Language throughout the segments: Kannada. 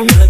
I'm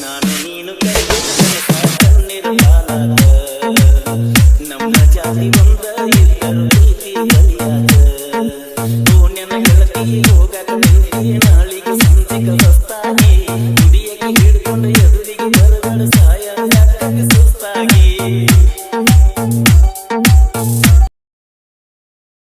ನಾನು ನೀನು ನಮ್ಮ ಜಾತಿ ಬಂದ ಇದ್ದರು ಪ್ರೀತಿ ಬಲಿಯಾದ ಪುಣ್ಯನ ಗೆಳತಿ ಹೋಗದ ನಾಳಿಗೆ ಸಂತಿಗೆ ಹಿಡ್ಕೊಂಡು ಎದುರಿಗೆ ಬರಬಾರ ಸಾಯ ಸುಸ್ತಾಗಿ.